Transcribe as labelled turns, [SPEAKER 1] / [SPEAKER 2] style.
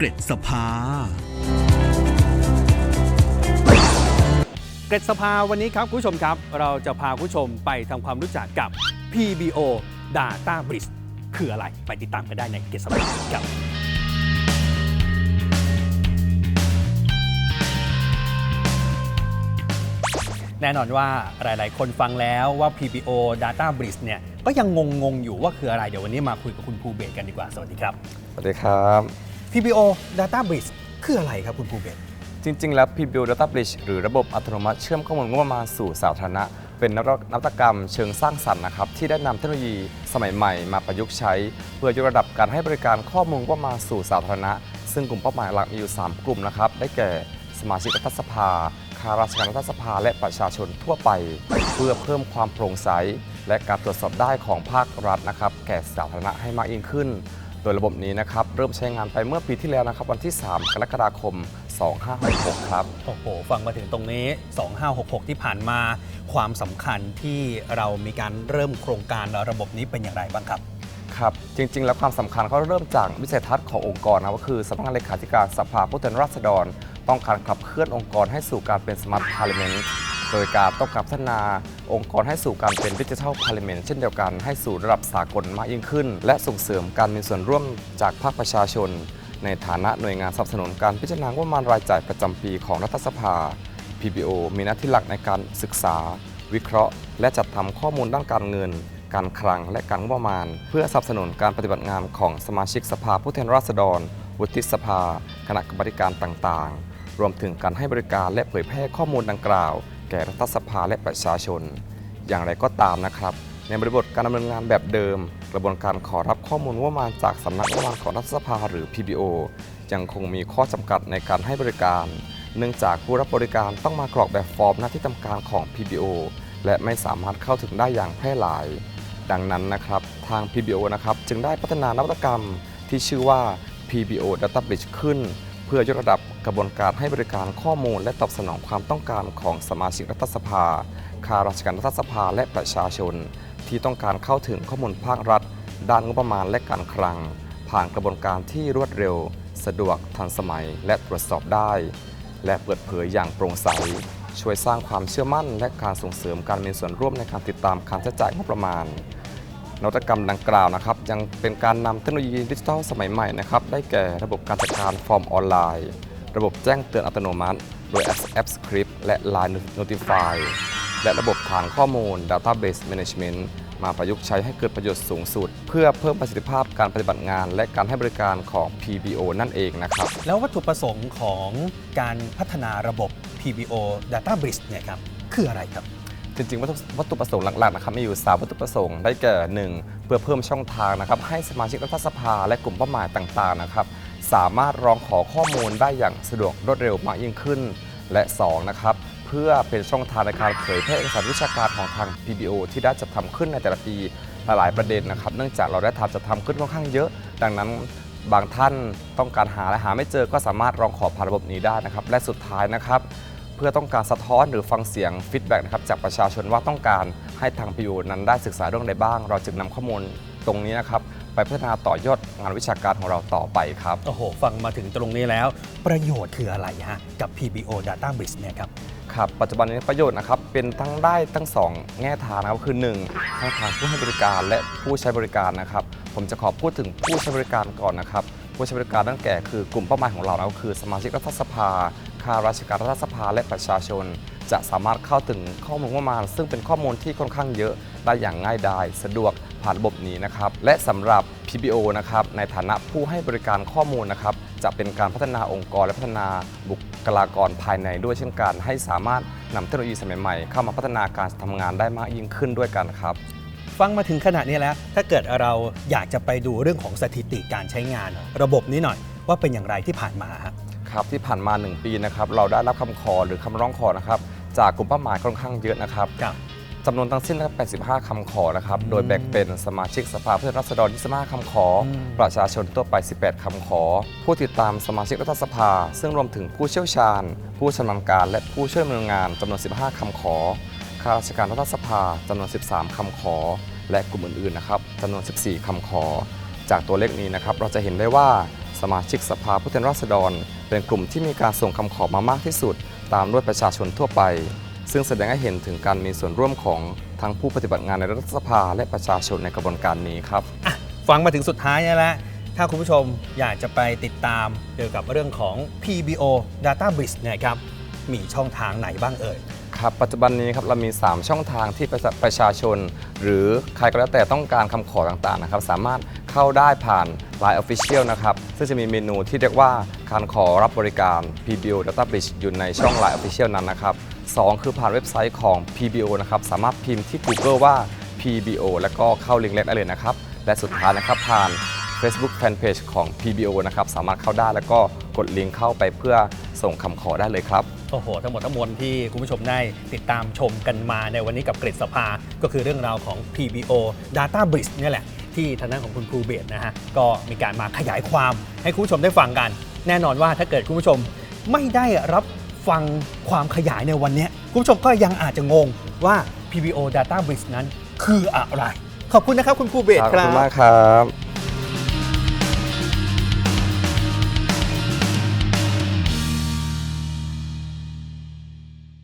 [SPEAKER 1] เกร็ดสภา
[SPEAKER 2] เกร็ดสภาวันนี้ครับคุณผู้ชมครับ เราจะพาคุณผู้ชมไปทำความรู้จักกับ PBO Data Bridge คืออะไรไปติดตามกันได้ในเกร็ดสภาครับแน่นอนว่าหลาย ๆ คนฟังแล้วว่า PBO Data Bridge เนี่ยก็ยังงง ๆ อยู่ว่าคืออะไร เดี๋ยววันนี้มาคุยกับคุณภูเบศกันดีกว่า สวัสดีครับ
[SPEAKER 3] สวัสดีครับ
[SPEAKER 2] PBO Data Bridge คืออะไรครับคุณภูเบศ
[SPEAKER 3] จริง ๆ แล้ว PBO Data Bridge หรือระบบอัตโนมัติเชื่อมข้อมูลงบประมาณสู่สาธารณะ เป็นนวัตกรรมเชิงสร้างสรรค์นะครับที่ได้นำเทคโนโลยีสมัยใหม่มาประยุกต์ใช้ เพื่อยกระดับการให้บริการข้อมูลงบประมาณสู่สาธารณะ ซึ่งกลุ่มเป้าหมายหลักมีอยู่ 3 กลุ่มนะครับได้แก่สมาชิกรัฐสภาข้าราชการรัฐสภาและประชาชนทั่วไป เพื่อเพิ่มความโปร่งใส และการตรวจสอบได้ของภาครัฐนะครับแก่สาธารณะให้มากยิ่งขึ้น โดยระบบนี้นะครับเริ่มใช้งานไปเมื่อปีที่แล้วนะครับวันที่ 3 กรกฎาคม 2566 ครับ
[SPEAKER 2] โอ้โห ฟังมาถึงตรงนี้ 2566 ที่ผ่านมาความสำคัญที่เรามีการเริ่มโครงการระบบนี้เป็นอย่างไรบ้างครับ
[SPEAKER 3] ครับ จริง ๆ แล้วความสำคัญเขาเริ่มจากวิสัยทัศน์ขององค์กรนะก็คือสำนักงานเลขาธิการสภาผู้แทนราษฎร ต้องการขับเคลื่อนองค์กรให้สู่การเป็นสมาร์ทพาร์ลิเมนต์โดยการต้องการพัฒนา องค์กรให้สู่การเป็นดิจิทัลพาร์ลิเมนต์เช่นเดียวกันให้สู่ระดับสากลมากยิ่งขึ้น และส่งเสริมการมีส่วนร่วมจากภาคประชาชน ในฐานะหน่วยงานสนับสนุนการพิจารณางบประมาณรายจ่ายประจำปีของรัฐสภา PBO มีหน้าที่หลักในการศึกษา วิเคราะห์ และจัดทำข้อมูลด้านการเงิน การคลังและการงบประมาณ เพื่อสนับสนุนการปฏิบัติงานของสมาชิกสภาผู้แทนราษฎร วุฒิสภา คณะกรรมการต่างๆ รวมถึงการให้บริการและเผยแพร่ข้อมูลดังกล่าว แก่รัฐสภาและประชาชน อย่างไรก็ตามนะครับ ในบริบทการดำเนินงานแบบเดิม กระบวนการขอรับข้อมูลงบประมาจากสำนักงบประมาณของรัฐสภาหรือ PBO ยังคงมีข้อจำกัดในการให้บริการ เนื่องจากผู้รับบริการต้องมากรอกแบบฟอร์มหน้าที่ทำการของ PBO และไม่สามารถเข้าถึงได้อย่างแพร่หลาย ดังนั้นนะครับ ทาง PBO นะครับจึงได้พัฒนานวัตกรรมที่ชื่อว่า PBO Data Bridge ขึ้น เพื่อยกระดับ กระบวนการให้บริการข้อมูลและตอบสนองความต้องการของสมาชิกรัฐสภาข้าราชการรัฐสภาและประชาชน ที่ต้องการเข้าถึงข้อมูลภาครัฐ ด้านงบประมาณและการคลัง ผ่านกระบวนการที่รวดเร็ว สะดวกทันสมัยและตรวจสอบได้ และเปิดเผยอย่างโปร่งใส ช่วยสร้างความเชื่อมั่น และการส่งเสริมการมีส่วนร่วมในการติดตามการใช้จ่ายงบประมาณนวัตกรรมดังกล่าวนะครับ ยังเป็นการนำเทคโนโลยีดิจิทัลสมัยใหม่นะครับ ได้แก่ระบบการจัดการฟอร์มออนไลน์ ระบบแจ้งเตือนอัตโนมัติ โดย App Script และ Line Notify และระบบฐานข้อมูล Database Management มาประยุกต์ใช้ให้เกิดประโยชน์สูงสุด เพื่อเพิ่มประสิทธิภาพการปฏิบัติงาน และการให้บริการของ PBO นั่นเองนะครับ
[SPEAKER 2] แล้ววัตถุประสงค์ของการพัฒนาระบบ PBO Data Bridge เนี่ยครับคืออะไรครับ
[SPEAKER 3] จริงๆ วัตถุวัตถุประสงค์หลักๆนะครับมีอยู่ 3 วัตถุประสงค์ได้แก่ 1 เพื่อเพิ่มช่องทางนะครับให้สมาชิกรัฐสภาและกลุ่มเป้าหมายต่างๆนะครับ สามารถร้องขอข้อมูลได้อย่างสะดวกรวดเร็วมากยิ่งขึ้น และ 2 นะครับ เพื่อเป็นช่องทางในการเผยแพร่เอกสารวิชาการของทาง PBO ที่ได้จัดทำขึ้นในแต่ละปีหลายประเด็นนะครับ เนื่องจากเราได้ทำจัดทำขึ้นค่อนข้างเยอะ ดังนั้นบางท่านต้องการหาและหาไม่เจอก็สามารถร้องขอผ่านระบบนี้ได้นะครับ และสุดท้ายนะครับเพื่อต้องการสะท้อนหรือฟังเสียงฟีดแบ็กนะครับจากประชาชนว่าต้องการให้ทางพิวนั้นได้ศึกษาเรื่องใดบ้าง เราจึงนำข้อมูลตรงนี้นะครับ ไปพัฒนาต่อยอดงานวิชาการของเราต่อไปครับ
[SPEAKER 2] โอ้โห ฟังมาถึงตรงนี้แล้ว ประโยชน์คืออะไรฮะ กับ PBO Data Bridge เนี่ยครับ
[SPEAKER 3] ครับ ปัจจุบันนี้ประโยชน์นะครับ เป็นทั้งได้ทั้งสองแง่ทางนะครับ คือ 1 ทั้งทางผู้ให้บริการและผู้ใช้บริการนะครับ ผมจะขอพูดถึงผู้ใช้บริการก่อนนะครับ ผู้ใช้บริการนั่นแก่คือกลุ่มเป้าหมายของเรานะก็คือ สมาชิกรัฐสภาข้าราชการรัฐสภาและประชาชน จะสามารถเข้าถึงข้อมูลประมาณ ซึ่งเป็นข้อมูลที่ค่อนข้างเยอะได้อย่างง่ายดายสะดวก ผ่านระบบนี้นะครับและสำหรับ PBO นะครับในฐานะผู้ให้บริการข้อมูลนะครับจะเป็นการพัฒนาองค์กรและพัฒนาบุคลากรภายในด้วยเช่นกัน ให้สามารถนำเทคโนโลยีสมัยใหม่เข้ามาพัฒนาการทำงานได้มากยิ่งขึ้นด้วยกันครับ
[SPEAKER 2] ฟังมาถึงขณะนี้แล้ว ถ้าเกิดเราอยากจะไปดูเรื่องของสถิติการใช้งาน ระบบนี้หน่อยว่าเป็นอย่างไรที่ผ่านมาฮะ
[SPEAKER 3] ครับที่ผ่านมา 1 ปีนะครับเราได้รับคำขอหรือคำร้องขอนะครับจากกลุ่มเป้าหมายค่อนข้างเยอะนะครับ
[SPEAKER 2] ครับ
[SPEAKER 3] จำนวนทั้งสิ้นนะครับ85 คำขอนะครับ โดยแบ่งเป็นสมาชิกสภาผู้แทนราษฎร 25 คำขออ
[SPEAKER 2] ม
[SPEAKER 3] ประชาชนทั่วไป 18 คำขอ ผู้ติดตามสมาชิกรัฐสภา ซึ่งรวมถึงผู้เชี่ยวชาญ ผู้ชำนาญการ และผู้ช่วยดำเนินงานจำนวน 15 คำขอ ข้าราชการรัฐสภาจำนวน 13 คำขอ และกลุ่มอื่นๆ นะครับจำนวน 14 คำขอ จากตัวเลขนี้นะครับ เราจะเห็นได้ว่าสมาชิกสภาผู้แทนราษฎร เป็นกลุ่มที่มีการส่งคำขอมามากที่สุด ตามด้วยประชาชนทั่วไป ซึ่งแสดงให้เห็นถึงการมีส่วนร่วมของทั้งผู้ปฏิบัติงานในรัฐสภาและประชาชนในกระบวนการนี้ครับ
[SPEAKER 2] อะฟังมาถึงสุดท้ายแล้วถ้าคุณผู้ชมอยากจะไปติดตามเกี่ยวกับเรื่องของ PBO Data Bridge เนะครับมีช่องทางไหนบ้างเอ่ย
[SPEAKER 3] ครับปัจจุบันนี้ครับเรามี 3 ช่องทางที่ประชาประชาชน หรือใครก็แล้วแต่ต้องการคำขอต่างๆนะครับ สามารถเข้าได้ผ่าน Line Official นะครับ ซึ่งจะมีเมนูที่เรียกว่า การขอรับบริการ PBO Data Bridge อยู่ในช่อง Line Official นั้นนะครับ 2 คือผ่านเว็บไซต์ของ PBO นะครับ สามารถพิมพ์ที่ Google ว่า PBO แล้วก็เข้าลิงก์แรกได้เลยนะครับ และสุดท้ายนะครับผ่าน Facebook Fanpage ของ PBO นะครับ สามารถเข้าได้แล้วก็กดลิงก์เข้าไปเพื่อส่งคำขอได้เลยครับ
[SPEAKER 2] โอ้โห ทั้งหมดทั้งมวลที่คุณผู้ชมได้ติดตามชมกันมาในวันนี้กับกริดสภา ก็คือเรื่องราวของ PBO Data Bridge เนี่ยแหละที่ทางด้านของคุณครูเบสนะฮะ ก็มีการมาขยายความให้คุณผู้ชมได้ฟังกัน แน่นอนว่าถ้าเกิดคุณผู้ชมไม่ได้รับฟังความขยายในวันนี้ คุณผู้ชมก็ยังอาจจะงงว่า PBO Data Bridge นั้นคืออะไร ขอบคุณนะครับคุณครูเบส
[SPEAKER 3] ขอบ
[SPEAKER 2] ครั
[SPEAKER 3] คุณมากครับ